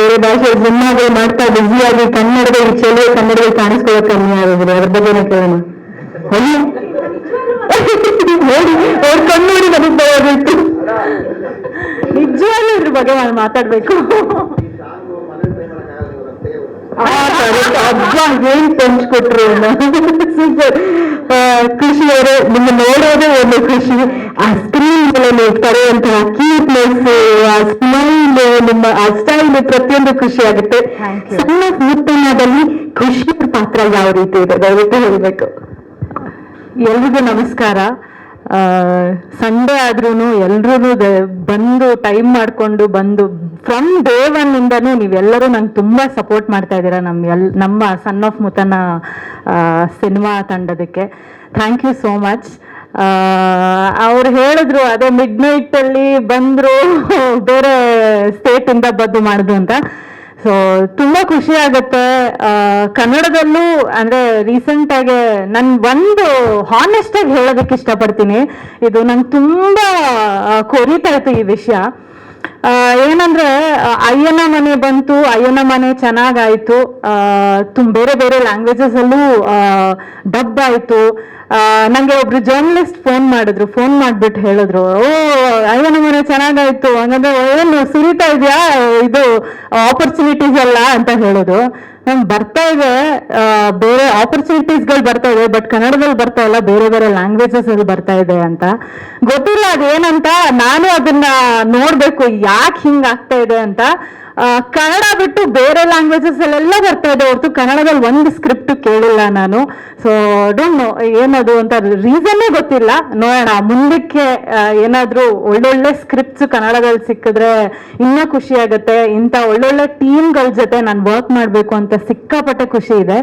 ಬೇರೆ ಭಾಷೆ ಸಿನಿಮಾಗಳು ಮಾಡ್ತಾ ಬ್ಯುಸಿಯಾಗಿ ಕನ್ನಡದಲ್ಲಿ ಚೆಲುವೆ ಕನ್ನಡದಲ್ಲಿ ಕಾಣಿಸ್ಕೊಳ್ಳೋಕೆ ಕಮ್ಮಿ ಆಗಿದ್ರು ಅದ್ರ ಬಗ್ಗೆ ಕೇಳೋಣ. ನೋಡಿ, ಅವ್ರ ಕಣ್ಣು ನೋಡಿ ಬರೋದಿತ್ತು ನಿಜವಾಗ್ಲೂ ಇದ್ರ ಬಗ್ಗೆ ನಾನು ಮಾತಾಡ್ಬೇಕು. ಅಬ್ಬಾ ಏನ್ ಪಂಚ್ ಕೊಟ್ರು ಸೂಪರ್ ಖುಷಿ ಅವರೇ ನಿಮ್ಮ ನೋಡೋದೇ ಒಂದು ಖುಷಿ ಆ ಸ್ಕ್ರೀನ್ ಮೇಲೆ ನೀವು ತರುವಂತಹ ಕ್ಯೂಟ್ನೆಸ್ ಆ ಸ್ಮೈಲ್ ನಿಮ್ಮ ಆ ಸ್ಟೈಲ್ ಪ್ರತಿಯೊಂದು ಖುಷಿ ಆಗುತ್ತೆ. ಸಣ್ಣ ಉತ್ಪನ್ನದಲ್ಲಿ ಖುಷಿಯ ಪಾತ್ರ ಯಾವ ರೀತಿ ಇದೆ? ದಯವಿಟ್ಟು ಹೇಳ್ಬೇಕು. ಎಲ್ರಿಗೂ ನಮಸ್ಕಾರ. ಸಂಡೇ ಆದ್ರೂ ಎಲ್ರೂ ಬಂದು ಟೈಮ್ ಮಾಡ್ಕೊಂಡು ಬಂದು ಫ್ರಮ್ ಡೇ ಒನ್ ಇಂದನೂ ನೀವೆಲ್ಲರೂ ನಂಗೆ ತುಂಬಾ ಸಪೋರ್ಟ್ ಮಾಡ್ತಾ ಇದ್ದೀರಾ ನಮ್ಮ ಎಲ್, ನಮ್ಮ ಸನ್ ಆಫ್ ಮುತನ ಸಿನಿಮಾ ತಂಡದಕ್ಕೆ. ಥ್ಯಾಂಕ್ ಯು ಸೋ ಮಚ್ ಅವ್ರು ಹೇಳಿದ್ರು, ಅದೇ ಮಿಡ್ ನೈಟ್ ಅಲ್ಲಿ ಬಂದ್ರು, ಬೇರೆ ಸ್ಟೇಟ್ ಇಂದ ಬಂದು ಮಾಡಿದ್ರು ಅಂತ. ಸೊ ತುಂಬಾ ಖುಷಿ ಆಗುತ್ತೆ. ಕನ್ನಡದಲ್ಲೂ ಅಂದ್ರೆ ರೀಸೆಂಟ್ ಆಗಿ ನನ್ ಒಂದು ಹಾನೆಸ್ಟ್ ಆಗಿ ಹೇಳೋದಕ್ಕೆ ಇಷ್ಟಪಡ್ತೀನಿ. ಇದು ನಂಗೆ ತುಂಬಾ ಕೊರಿತಾ ಇತ್ತು ಈ ವಿಷಯ. ಏನಂದ್ರೆ ಅಯ್ಯನ ಮನೆ ಬಂತು, ಅಯ್ಯನ ಮನೆ ಚೆನ್ನಾಗಾಯ್ತು. ತುಂಬ ಬೇರೆ ಬೇರೆ ಲ್ಯಾಂಗ್ವೇಜಸ್ ಅಲ್ಲೂ ಡಬ್ ಆಯ್ತು ನಂಗೆ ಒಬ್ರು ಜರ್ನಲಿಸ್ಟ್ ಫೋನ್ ಮಾಡಿದ್ರು ಫೋನ್ ಮಾಡ್ಬಿಟ್ಟು ಹೇಳಿದ್ರು, ಓ, ಅಯ್ಯನ ಮನೆ ಚೆನ್ನಾಗಾಯ್ತು. ಹಂಗಂದ್ರೆ, ಏನು, ಸುರಿತಾ ಇದೆಯಾ? ಇದು ಆಪರ್ಚುನಿಟೀಸ್ ಎಲ್ಲ, ಅಂತ ಹೇಳೋದು ನಂಗೆ ಬರ್ತಾ ಇದೆ ಬೇರೆ ಆಪರ್ಚುನಿಟೀಸ್ಗಳು ಬರ್ತಾ ಇದೆ ಬಟ್ ಕನ್ನಡದಲ್ಲಿ ಬರ್ತಾ ಇಲ್ಲ, ಬೇರೆ ಬೇರೆ ಲ್ಯಾಂಗ್ವೇಜಸ್ ಅಲ್ಲಿ ಬರ್ತಾ ಇದೆ ಅಂತ. ಗೊತ್ತಿಲ್ಲ ಅದೇನಂತ ನಾನು ಅದನ್ನ ನೋಡ್ಬೇಕು, ಯಾಕೆ ಹಿಂಗಾಗ್ತಾ ಇದೆ ಅಂತ. ಕನ್ನಡ ಬಿಟ್ಟು ಬೇರೆ ಲ್ಯಾಂಗ್ವೇಜಸ್ ಅಲ್ಲೆಲ್ಲ ಬರ್ತಾ ಇದೆ. ಹೊರತು ಕನ್ನಡದಲ್ಲಿ ಒಂದು ಸ್ಕ್ರಿಪ್ಟ್ ಕೇಳಿಲ್ಲ ನಾನು. ಸೊ ಡೋಂಟ್ ನೋ ಏನದು ಅಂತ ರೀಸನ್ನೇ ಗೊತ್ತಿಲ್ಲ. ನೋಡೋಣ, ಮುಂದಕ್ಕೆ ಏನಾದರೂ ಒಳ್ಳೊಳ್ಳೆ ಸ್ಕ್ರಿಪ್ಟ್ಸ್ ಕನ್ನಡದಲ್ಲಿ ಸಿಕ್ಕಿದ್ರೆ ಇನ್ನೂ ಖುಷಿ ಆಗುತ್ತೆ. ಇಂಥ ಒಳ್ಳೊಳ್ಳೆ ಟೀಮ್ಗಳ ಜೊತೆ ನಾನು ವರ್ಕ್ ಮಾಡಬೇಕು ಅಂತ ಸಿಕ್ಕಾಪಟ್ಟೆ ಖುಷಿ ಇದೆ.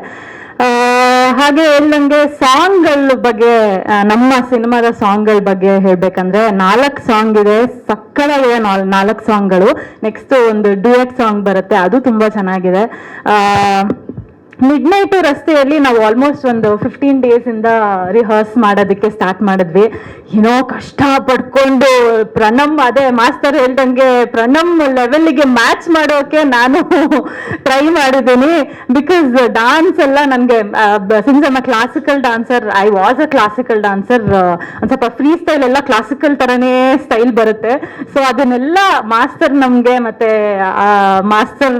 ಹಾಗೆ ನಂಗೆ ಸಾಂಗ್ಗಳ ಬಗ್ಗೆ ನಮ್ಮ ಸಿನಿಮಾದ ಸಾಂಗ್ಗಳ ಬಗ್ಗೆ ಹೇಳ್ಬೇಕಂದ್ರೆ ನಾಲ್ಕು ಸಾಂಗ್ ಇದೆ ಸಕ್ಕತ್ತಾಗಿದೆ ನಾಲ್ಕು ಸಾಂಗ್ಗಳು. ನೆಕ್ಸ್ಟ್ ಒಂದು ಡ್ಯೂಯೆಟ್ ಸಾಂಗ್ ಬರುತ್ತೆ, ಅದು ತುಂಬಾ ಚೆನ್ನಾಗಿದೆ. ಮಿಡ್ ನೈಟ್ ರಸ್ತೆಯಲ್ಲಿ ನಾವು ಆಲ್ಮೋಸ್ಟ್ ಒಂದು ಫಿಫ್ಟೀನ್ ಡೇಸ್ ಇಂದ ರಿಹರ್ಸ್ ಮಾಡೋದಕ್ಕೆ ಸ್ಟಾರ್ಟ್ ಮಾಡಿದ್ವಿ. ಏನೋ ಕಷ್ಟ ಪಡ್ಕೊಂಡು ಪ್ರಣಮ್ ಅದೇ ಮಾಸ್ತರ್ ಹೇಳ್ದಂಗೆ ಪ್ರಣಮ್ ಲೆವೆಲ್ಗೆ ಮ್ಯಾಚ್ ಮಾಡೋಕೆ ನಾನು ಟ್ರೈ ಮಾಡಿದ್ದೀನಿ. ಬಿಕಾಸ್ ಡಾನ್ಸ್ ಎಲ್ಲ ನನಗೆ since am classical dancer I was a classical dancer ಒಂದು ಸ್ವಲ್ಪ ಫ್ರೀ ಸ್ಟೈಲ್ ಎಲ್ಲ ಕ್ಲಾಸಿಕಲ್ ತರನೇ ಸ್ಟೈಲ್ ಬರುತ್ತೆ. ಸೊ ಅದನ್ನೆಲ್ಲ ಮಾಸ್ತರ್ ನಮಗೆ ಮತ್ತೆ ಮಾಸ್ಟರ್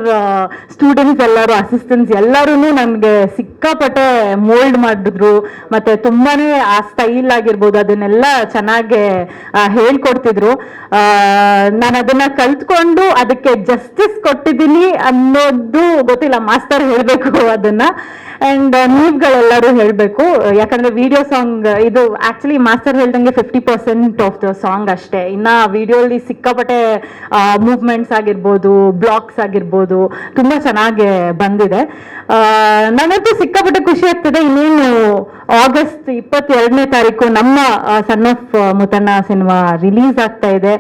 ಸ್ಟೂಡೆಂಟ್ಸ್ ಎಲ್ಲರೂ ಅಸಿಸ್ಟೆಂಟ್ಸ್ ಎಲ್ಲರೂ ನನಗೆ ಸಿಕ್ಕಾಪಟ್ಟೆ ಮೋಲ್ಡ್ ಮಾಡಿದ್ರು, ಮತ್ತೆ ತುಂಬಾನೇ ಆ ಸ್ಟೈಲ್ ಆಗಿರ್ಬೋದು, ಅದನ್ನೆಲ್ಲ ಚೆನ್ನಾಗಿ ಹೇಳ್ಕೊಡ್ತಿದ್ರು. ನಾನು ಅದನ್ನ ಕಲ್ತ್ಕೊಂಡು ಅದಕ್ಕೆ ಜಸ್ಟಿಸ್ ಕೊಟ್ಟಿದ್ದೀನಿ ಅನ್ನೋದು ಗೊತ್ತಿಲ್ಲ ಮಾಸ್ತರ್ ಹೇಳಬೇಕು ಅದನ್ನ. ಅಂಡ್ ನೀವುಗಳೆಲ್ಲರೂ ಹೇಳಬೇಕು. ಯಾಕಂದ್ರೆ ವಿಡಿಯೋ ಸಾಂಗ್ ಇದು ಆಕ್ಚುಲಿ ಮಾಸ್ಟರ್ ಹೇಳ್ದಂಗೆ fifty percent of the song ಅಷ್ಟೇ. ಇನ್ನ ವಿಡಿಯೋಲಿ ಸಿಕ್ಕಾಪಟ್ಟೆ ಮೂವ್ಮೆಂಟ್ಸ್ ಆಗಿರ್ಬೋದು ಬ್ಲಾಕ್ಸ್ ಆಗಿರ್ಬೋದು, ತುಂಬಾ ಚೆನ್ನಾಗಿ ಬಂದಿದೆ. ನನಗಂತೂ ಸಿಕ್ಕಾಪಟ್ಟೆ ಖುಷಿ ಆಗ್ತದೆ. ಇನ್ನೇನು ಆಗಸ್ಟ್ ಇಪ್ಪತ್ತೆರಡನೇ ತಾರೀಕು ನಮ್ಮ son of Muthanna cinema release ಆಗ್ತಾ ಇದೆ.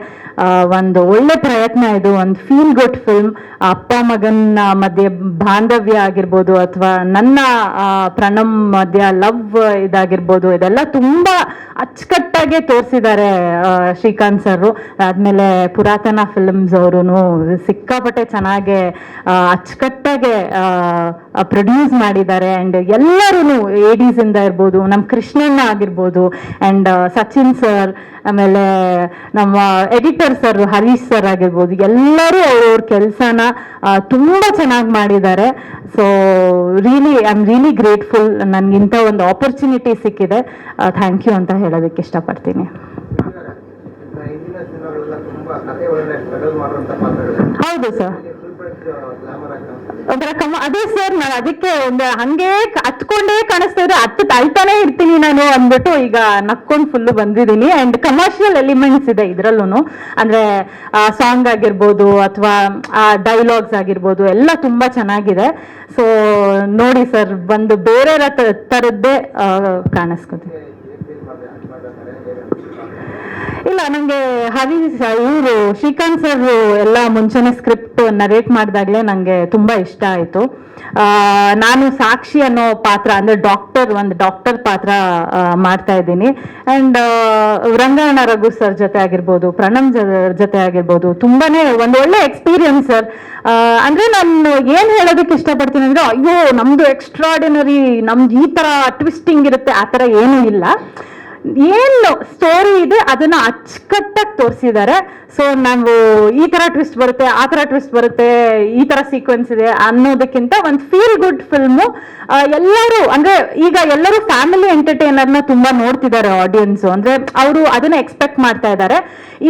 ಒಂದು ಒಳ್ಳೆ ಪ್ರಯತ್ನ ಇದು, ಒಂದು ಫೀಲ್ ಗುಡ್ ಫಿಲ್ಮ್ ಅಪ್ಪ ಮಗನ ಮಧ್ಯೆ ಬಾಂಧವ್ಯ ಆಗಿರ್ಬೋದು ಅಥವಾ ನನ್ನ ಪ್ರಣಮ್ ಮಧ್ಯ ಲವ್ ಇದಾಗಿರ್ಬೋದು, ಇದೆಲ್ಲ ತುಂಬಾ ಅಚ್ಚುಕಟ್ಟಾಗೆ ತೋರಿಸಿದ್ದಾರೆ ಶ್ರೀಕಾಂತ್ ಸರ್ ಆದ್ಮೇಲೆ ಪುರಾತನ ಫಿಲ್ಮ್ಸ್ ಅವರು ಸಿಕ್ಕಾಪಟ್ಟೆ ಚೆನ್ನಾಗೆ ಅಚ್ಚುಕಟ್ಟಾಗೆ ಪ್ರೊಡ್ಯೂಸ್ ಮಾಡಿದ್ದಾರೆ. ಅಂಡ್ ಎಲ್ಲರೂ ಏಡೀಸ್ ಇಂದ ಇರ್ಬೋದು ನಮ್ಮ ಕೃಷ್ಣಣ್ಣ ಆಗಿರ್ಬೋದು ಅಂಡ್ ಸಚಿನ್ ಸರ್ ಆಮೇಲೆ ನಮ್ಮ ಎಡಿಟರ್ ಸರ್, ಹರೀಶ್ ಸರ್ ಆಗಿರ್ಬೋದು, ಎಲ್ಲರೂ ಅವ್ರವ್ರ ಕೆಲಸನ ತುಂಬ ಚೆನ್ನಾಗಿ ಮಾಡಿದ್ದಾರೆ. So really I am really grateful ನನಗಿಂತ ಒಂದು ಆಪರ್ಚುನಿಟಿ ಸಿಕ್ಕಿದೆ. ಥ್ಯಾಂಕ್ ಯು ಅಂತ ಹೇಳೋದಕ್ಕೆ ಇಷ್ಟಪಡ್ತೀನಿ. ಹೌದು ಸರ್. ಒಂಥರ ಅದೇ ಸರ್ ನಾನು ಅದಕ್ಕೆ ಒಂದು ಹಂಗೆ ಹತ್ಕೊಂಡೇ ಕಾಣಿಸ್ತಾ ಇದ್ರೆ ಹತ್ತು ಅಳ್ತಾನೆ ಇರ್ತೀನಿ ನಾನು ಅಂದ್ಬಿಟ್ಟು ಈಗ ನಕ್ಕೊಂಡು ಫುಲ್ಲು ಬಂದಿದ್ದೀನಿ. ಅಂಡ್ ಕಮರ್ಷಿಯಲ್ ಎಲಿಮೆಂಟ್ಸ್ ಇದೆ ಇದ್ರಲ್ಲೂ ಅಂದ್ರೆ ಸಾಂಗ್ ಆಗಿರ್ಬೋದು ಅಥವಾ ಡೈಲಾಗ್ಸ್ ಆಗಿರ್ಬೋದು ಎಲ್ಲ ತುಂಬಾ ಚೆನ್ನಾಗಿದೆ. ಸೊ ನೋಡಿ ಸರ್ ಒಂದು ಬೇರೆ ತರದ್ದೇ ಥರದ್ದೇ ಆ, ಕಾಣಿಸ್ಕೊತೀನಿ ಹೇಗ್ feel ಮಾಡ್ದೆ? ಅಷ್ಟ್ ಮಾಡ್ಬೇಕಾದ್ರೆ ಹೇಗೆ ಇಲ್ಲ, ನಂಗೆ ಹರಿ ಇವರು ಶ್ರೀಕಾಂತ್ ಸರ್ ಎಲ್ಲ ಮುಂಚೆನೆ ಸ್ಕ್ರಿಪ್ಟ್ ನರೇಟ್ ಮಾಡಿದಾಗಲೇ ನಂಗೆ ತುಂಬಾ ಇಷ್ಟ ಆಯ್ತು. ನಾನು ಸಾಕ್ಷಿ ಅನ್ನೋ ಪಾತ್ರ, ಅಂದ್ರೆ ಡಾಕ್ಟರ್ ಒಂದು ಡಾಕ್ಟರ್ ಪಾತ್ರ ಮಾಡ್ತಾ ಇದ್ದೀನಿ. ಅಂಡ್ ವೃಂದಾವಣ ರಘು ಸರ್ ಜೊತೆ ಆಗಿರ್ಬೋದು, ಪ್ರಣಮ್ ಜೊತೆ ಆಗಿರ್ಬೋದು, ತುಂಬಾನೇ ಒಂದು ಒಳ್ಳೆ ಎಕ್ಸ್ಪೀರಿಯನ್ಸ್ ಸರ್ ಅಂದ್ರೆ ನಾನು ಏನ್ ಹೇಳೋದಕ್ಕೆ ಇಷ್ಟಪಡ್ತೀನಿ ಅಂದ್ರೆ, ಅಯ್ಯೋ, ನಮ್ದು ಎಕ್ಸ್ಟ್ರಾಡಿನರಿ ನಮ್ದು ಈ ತರ ಟ್ವಿಸ್ಟಿಂಗ್ ಇರುತ್ತೆ, ಆ ತರ ಏನೂ ಇಲ್ಲ. ಏನು ಸ್ಟೋರಿ ಇದೆ ಅದನ್ನ ಅಚ್ಚುಕಟ್ಟಾಗಿ ತೋರಿಸಿದ್ದಾರೆ ಸೊ ನಾವು ಈ ತರ ಟ್ವಿಸ್ಟ್ ಬರುತ್ತೆ, ಆ ತರ ಟ್ವಿಸ್ಟ್ ಬರುತ್ತೆ, ಈ ತರ ಸೀಕ್ವೆನ್ಸ್ ಇದೆ ಅನ್ನೋದಕ್ಕಿಂತ ಒಂದು ಫೀಲ್ ಗುಡ್ ಫಿಲ್ಮು ಎಲ್ಲರೂ, ಅಂದ್ರೆ ಈಗ ಎಲ್ಲರೂ ಫ್ಯಾಮಿಲಿ ಎಂಟರ್ಟೈನರ್ನ ತುಂಬಾ ನೋಡ್ತಿದ್ದಾರೆ ಆಡಿಯನ್ಸ್ ಅಂದ್ರೆ ಅವರು ಅದನ್ನ ಎಕ್ಸ್ಪೆಕ್ಟ್ ಮಾಡ್ತಾ ಇದ್ದಾರೆ.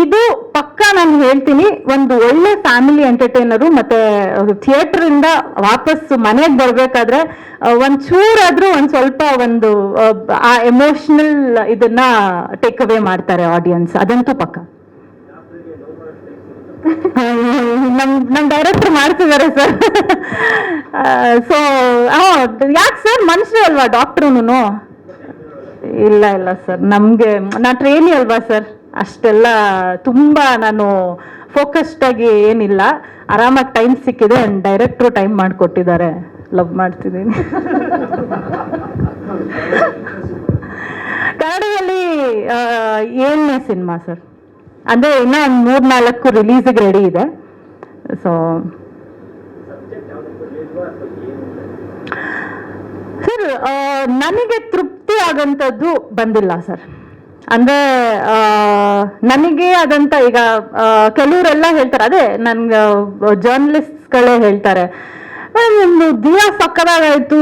ಇದು ಪಕ್ಕ ನಾನು ಹೇಳ್ತೀನಿ, ಒಂದು ಒಳ್ಳೆ ಫ್ಯಾಮಿಲಿ ಎಂಟರ್ಟೈನರು ಮತ್ತೆ ಥಿಯೇಟರ್ ಇಂದ ವಾಪಸ್ ಮನೆಗೆ ಬರ್ಬೇಕಾದ್ರೆ ಒಂದ್ ಚೂರಾದ್ರೂ ಒಂದ್ ಸ್ವಲ್ಪ ಒಂದು, ಆ ಎಮೋಷನಲ್ ಇದನ್ನ ಟೇಕ್ ಅವೇ ಮಾಡ್ತಾರೆ ಆಡಿಯನ್ಸ್ ಅದಂತೂ ಪಕ್ಕ. ನಮ್ ನಮ್ ಡೈರೆಕ್ಟರ್ ಮಾಡ್ತಿದ್ದಾರೆ ಸರ್ ಸೊ ಯಾಕೆ ಸರ್ ಮನುಷ್ಯ ಅಲ್ವಾ ಡಾಕ್ಟ್ರುನು ಇಲ್ಲ ಇಲ್ಲ ಸರ್ ನಮಗೆ, ನಾ ಟ್ರೈನಿ ಅಲ್ವಾ ಸರ್ ಅಷ್ಟೆಲ್ಲ ತುಂಬಾ ನಾನು ಫೋಕಸ್ಡ್ ಆಗಿ ಏನಿಲ್ಲ. ಆರಾಮಾಗಿ ಟೈಮ್ ಸಿಕ್ಕಿದೆ ಡೈರೆಕ್ಟ್ರು ಟೈಮ್ ಮಾಡಿಕೊಟ್ಟಿದ್ದಾರೆ. ಲವ್ ಮಾಡ್ತಿದ್ದೀನಿ. ಕನ್ನಡದಲ್ಲಿ ಏಳನೇ ಸಿನಿಮಾ ಸರ್ ಅಂದ್ರೆ ಇನ್ನ ಒಂದು ಮೂರ್ ನಾಲ್ಕು ರಿಲೀಸಿಗೆ ರೆಡಿ ಇದೆ ಸೊ ಸರ್ ನನಗೆ ತೃಪ್ತಿ ಆಗಂಥದ್ದು ಬಂದಿಲ್ಲ ಸರ್ ಅಂದ್ರೆ ನನಗೆ ಆದಂತ ಈಗ ಕೆಲವರೆಲ್ಲ ಹೇಳ್ತಾರೆ, ಅದೇ ನನ್ಗೆ ಜರ್ನಲಿಸ್ಟ್ಗಳೇ ಹೇಳ್ತಾರೆ. "ಆ, ದಿನ ಸಕ್ಕದಾಗಾಯ್ತು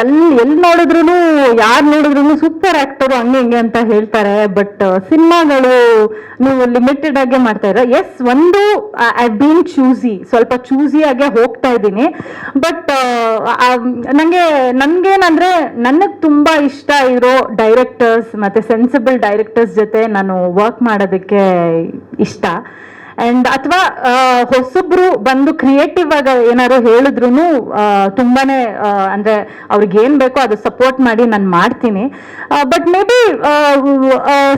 ಎಲ್ಲಿ ಎಲ್ಲಿ ನೋಡಿದ್ರು ಯಾರು ನೋಡಿದ್ರು ಸೂಪರ್ ಆಕ್ಟರ್ ಹಂಗೆ ಹಿಂಗೆ ಅಂತ ಹೇಳ್ತಾರೆ. ಬಟ್ ಸಿನಿಮಾಗಳು ನೀವು ಲಿಮಿಟೆಡ್ ಆಗಿ ಮಾಡ್ತಾ ಇರೋ ಎಸ್ ಒಂದು ಐ ಬೀನ್ ಚೂಸಿ ಸ್ವಲ್ಪ ಚೂಸಿ ಆಗೇ ಹೋಗ್ತಾ ಇದ್ದೀನಿ. ಬಟ್ ನನಗೆ ನನಗೇನಂದ್ರೆ ನನಗೆ ತುಂಬಾ ಇಷ್ಟ ಇರೋ ಡೈರೆಕ್ಟರ್ಸ್ ಮತ್ತೆ ಸೆನ್ಸಿಬಲ್ ಡೈರೆಕ್ಟರ್ಸ್ ಜೊತೆ ನಾನು ವರ್ಕ್ ಮಾಡೋದಕ್ಕೆ ಇಷ್ಟ. ಅಂಡ್ ಅಥವಾ ಹೊಸಬ್ರು ಬಂದು ಕ್ರಿಯೇಟಿವ್ ಆಗಿ ಏನಾದ್ರು ಹೇಳಿದ್ರು ತುಂಬಾನೇ ಅಂದ್ರೆ ಅವ್ರಿಗೆ ಏನ್ ಬೇಕೋ ಅದು ಸಪೋರ್ಟ್ ಮಾಡಿ ನಾನು ಮಾಡ್ತೀನಿ. ಬಟ್ ಮೇ ಬಿ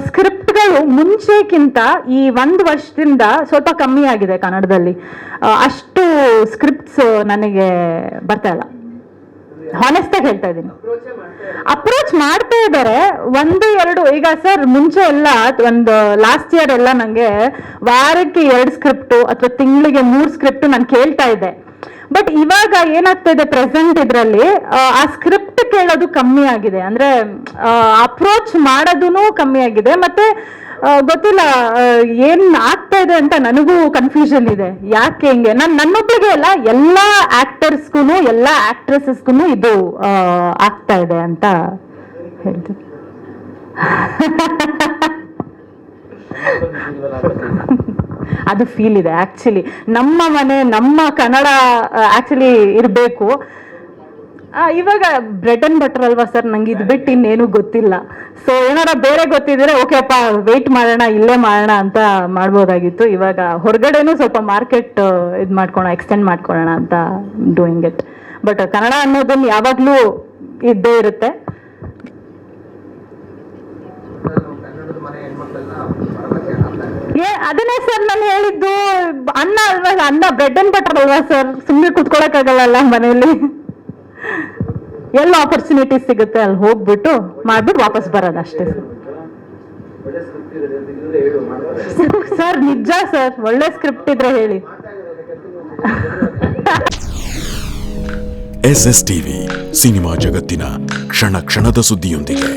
ಸ್ಕ್ರಿಪ್ಟ್ಗಳು ಮುಂಚೆಕ್ಕಿಂತ ಈ ಒಂದು ವರ್ಷದಿಂದ ಸ್ವಲ್ಪ ಕಮ್ಮಿ ಆಗಿದೆ ಕನ್ನಡದಲ್ಲಿ. ಅಷ್ಟು ಸ್ಕ್ರಿಪ್ಟ್ಸ್ ನನಗೆ ಬರ್ತಾ ಇಲ್ಲ. ಹಾನೆಸ್ಟ್ ಆಗಿ ಹೇಳ್ತಾ ಇದ್ದೀನಿ. ಅಪ್ರೋಚ್ ಮಾಡ್ತಾ ಇದ್ದಾರೆ. ಒಂದು ಎರಡು ಈಗ ಸರ್ ಮುಂಚೆ ಎಲ್ಲ ಒಂದು ಲಾಸ್ಟ್ ಇಯರ್ ಎಲ್ಲ ನಂಗೆ ವಾರಕ್ಕೆ ಎರಡು ಸ್ಕ್ರಿಪ್ಟು ಅಥವಾ ತಿಂಗಳಿಗೆ ಮೂರು ಸ್ಕ್ರಿಪ್ಟ್ ನಾನು ಕೇಳ್ತಾ ಇದ್ದೆ. ಬಟ್ ಇವಾಗ ಏನಾಗ್ತಾ ಇದೆ ಪ್ರೆಸೆಂಟ್ ಇದರಲ್ಲಿ ಆ ಸ್ಕ್ರಿಪ್ಟ್ ಕೇಳೋದು ಕಮ್ಮಿ ಆಗಿದೆ. ಅಂದ್ರೆ ಅಪ್ರೋಚ್ ಮಾಡೋದು ಕಮ್ಮಿ ಆಗಿದೆ. ಮತ್ತೆ ಗೊತ್ತಿಲ್ಲ ಏನ್ ಆಗ್ತಾ ಇದೆ ಅಂತ ನನಗೂ ಕನ್ಫ್ಯೂಷನ್ ಇದೆ. ಯಾಕೆ ಹಿಂಗೆ? ನಾನು ನನ್ನೊಬ್ಳಿಗೆ ಅಲ್ಲ, ಎಲ್ಲಾ ಆಕ್ಟರ್ಸ್ಗೂ ಎಲ್ಲಾ ಆಕ್ಟ್ರೆಸಸ್ಗೂ ಇದು ಆಗ್ತಾ ಇದೆ ಅಂತ ಹೇಳ್ತೀನಿ. ಅದು ಫೀಲ್ ಇದೆ ಆಕ್ಚುಲಿ ನಮ್ಮ ಮನೆ, ನಮ್ಮ ಕನ್ನಡ ಆಕ್ಚುಲಿ ಇರಬೇಕು. ಇವಾಗ ಬ್ರೆಡ್ ಅಂಡ್ ಬಟರ್ ಅಲ್ವಾ ಸರ್ ನಂಗೆ ಇದು ಬಿಟ್ಟು ಇನ್ನೇನು ಗೊತ್ತಿಲ್ಲ. ಸೊ ಏನಾರ ಬೇರೆ ಗೊತ್ತಿದ್ರೆ ಓಕೆ ಅಪ್ಪ ವೆಯ್ಟ್ ಮಾಡೋಣ, ಇಲ್ಲೇ ಮಾಡೋಣ ಅಂತ ಮಾಡ್ಬೋದಾಗಿತ್ತು. ಇವಾಗ ಹೊರಗಡೆನೂ ಸ್ವಲ್ಪ ಮಾರ್ಕೆಟ್ ಇದು ಮಾಡ್ಕೊಳ ಎಕ್ಸ್ಟೆಂಡ್ ಮಾಡ್ಕೊಳ್ಳೋಣ ಅಂತ ಡೂಯಿಂಗ್ ಇಟ್ ಬಟ್ ಕನ್ನಡ ಅನ್ನೋದನ್ನ ಯಾವಾಗಲೂ ಇದ್ದೇ ಇರುತ್ತೆ. ಏ, ಅದನ್ನೇ ಸರ್ ನಾನು ಹೇಳಿದ್ದು. ಅನ್ನ ಅಲ್ವಾ, ಅನ್ನ ಬ್ರೆಡ್ ಅಂಡ್ ಬಟರ್ ಅಲ್ವಾ ಸರ್ ಸುಮ್ಮನೆ ಕುತ್ಕೊಳಕ್ಕಾಗಲ್ಲ ಮನೆಯಲ್ಲಿ ಎಲ್ಲ ಆಪರ್ಚುನಿಟಿ ಸಿಗುತ್ತೆ ಅಲ್ಲಿ ಹೋಗ್ಬಿಟ್ಟು ಮಾಡ್ಬಿಟ್ಟು ವಾಪಸ್ ಬರೋದಷ್ಟೇ ಸರ್, ನಿಜ ಸರ್, ಒಳ್ಳೆ ಸ್ಕ್ರಿಪ್ಟ್ ಇದ್ರೆ ಹೇಳಿ. ಎಸ್ ಎಸ್ ಟಿವಿ ಸಿನಿಮಾ ಜಗತ್ತಿನ ಕ್ಷಣ ಕ್ಷಣದ ಸುದ್ದಿಯೊಂದಿಗೆ.